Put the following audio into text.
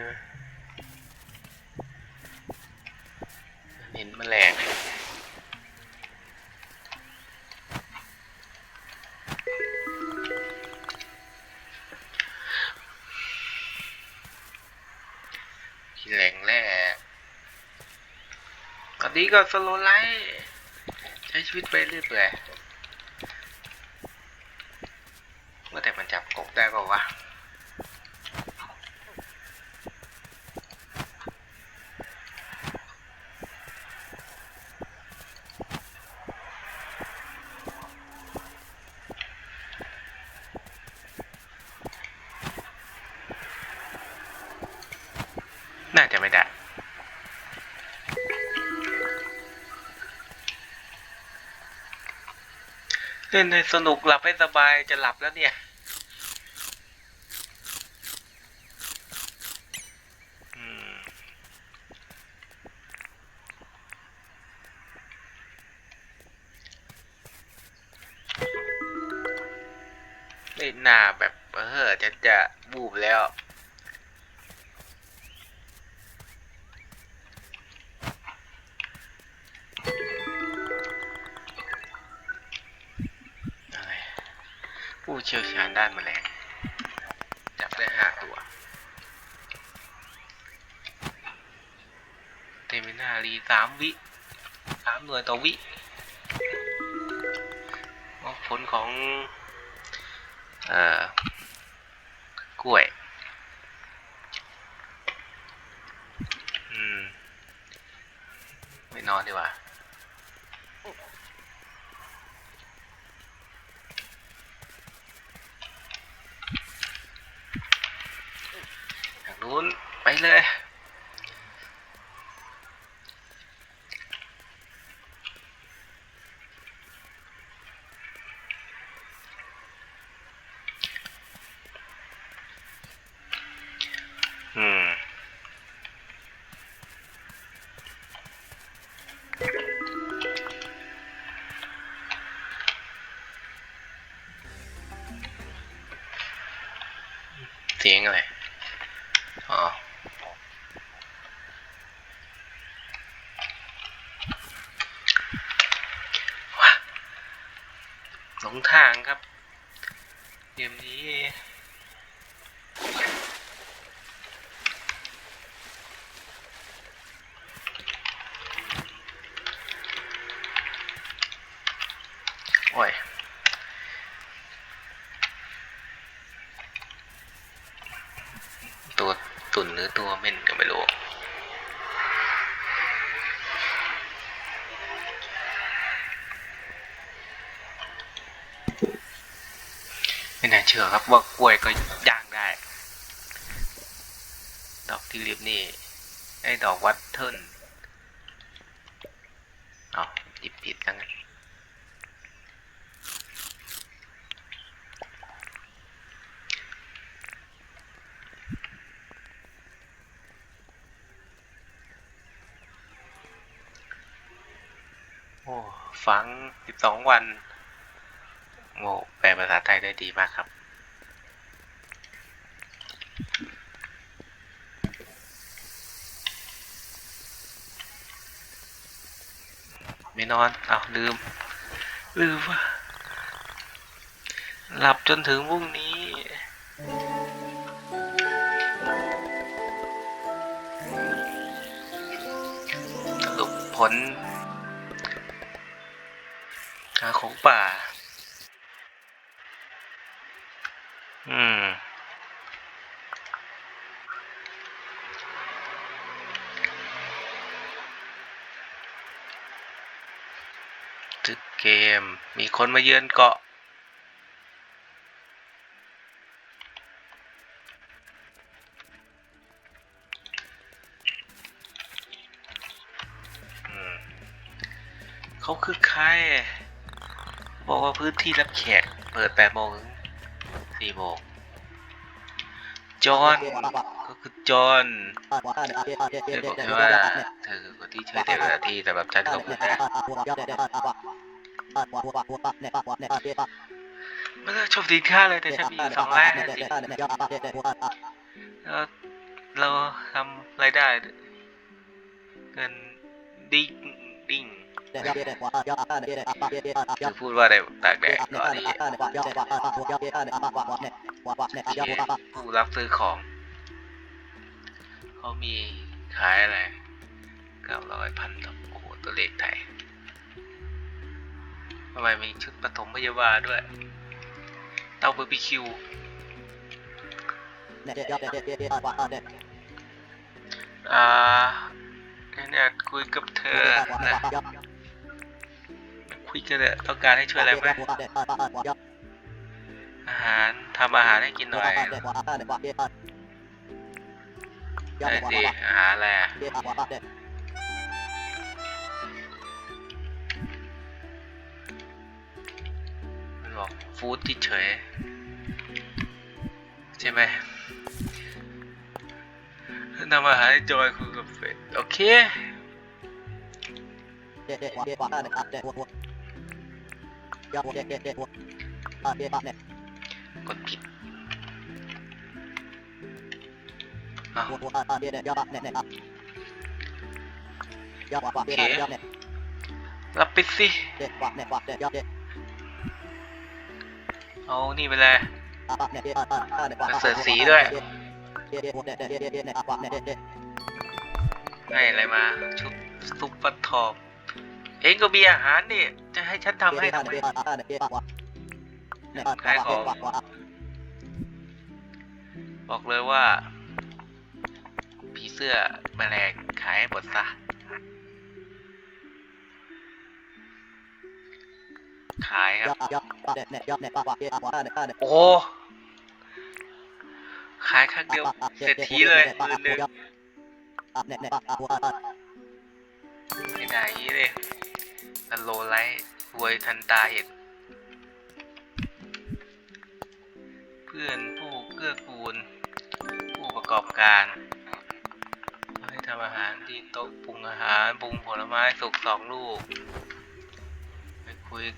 นะเห็นแมลงที่แหล่งแร่ตอนนี้ก็สโลไลท์ใช้ชีวิตไปเรื่อยเปื่อยว่าแต่มันจับกบได้ป่าวะ เล่นให้สนุกหลับให้สบายจะหลับแล้วเนี่ยอืมไม่น่าแบบ เออจะจะบูบแล้ว ผู้เชี่ยวชาญด้านแมลงจับได้ห้าตัวเทมินารีสามวิสามหน่วยต่อวิผลของ เอ่อกล้วย อืม ไม่นอนดีกว่า ทางนู้น ไปเลย อืม เสียงอะไร อ๋อ ว้า หลงทางครับเกมนี้โอ้ยตัวตุ่นหรือตัว ไม่น่าเชื่อครับว่ากล้วยก็ย่างได้ ดอกทิลิปนี่ ไอ้ดอกวัตเทิลเอาหยิบผิดทั้งนั้นโอ้ ฟัง 12 วัน โง่แปลภาษาไทยได้ดีมากครับ ไม่นอนอ้าวลืม ลืมว่าหลับจนถึงพรุ่งนี้สรุปผลหาของป่า อืมตึกเกม มีคนมาเยือนเกาะ เขาคือใคร บอกว่าพื้นที่รับแขก เปิด8โมงถึง 4โมงจอห์นก็คือจอห์นเธอบอกแค่ว่าเธอคือคนที่ช่วยเทวดาที่แต่แบบฉันก็ไม่ได้ไม่ต้ชมสินค้าเลยแต่ฉันมีสองล้านสิบแล้วเราทำรายได้เงินดิ้งดิ้ง จะพูดว่าอะไรตากแดดก่อนผู้รับซื้อของ เขามีขายอะไรเก้าร้อยพันโอ้โหตัวเลขไทยทำไมมีชุดปฐมพยาบาลด้วย เตาบาร์บีคิวอ่าเนี่ยคุยกับเธอนะ คุยกันเลยต้องการให้ช่วยอะไรไหมอาหารทำอาหารให้กินหน่อยได้สิอาหารอะไรอะมันบอกฟู้ดที่เฉย ใช่ไหมทำอาหารให้จอยคุยกับเฟดโอเค กดผิดอ้าวรับไปสิ เอานี่ไปเลยเสิร์ฟสีด้วยให้อะไรมา ชุบซุปฟักทอง เองก็มีอาหารนี่ จะให้ฉันทำให้ทำไมขายของบอกเลยว่า ผีเสื้อแมลงขายให้หมดซะขายครับ โอ้โหขายครั้งเดียวเสร็จทีเลยหมื่นหนึ่งไม่ได้อย่างนี้เลย นันโลไลท์รวยทันตาเห็น เพื่อนผู้เกื้อกูล ผู้ประกอบการให้ทำอาหารที่โต๊ะปรุงอาหารปรุงผลไม้สุกสองลูก ไปคุยกับ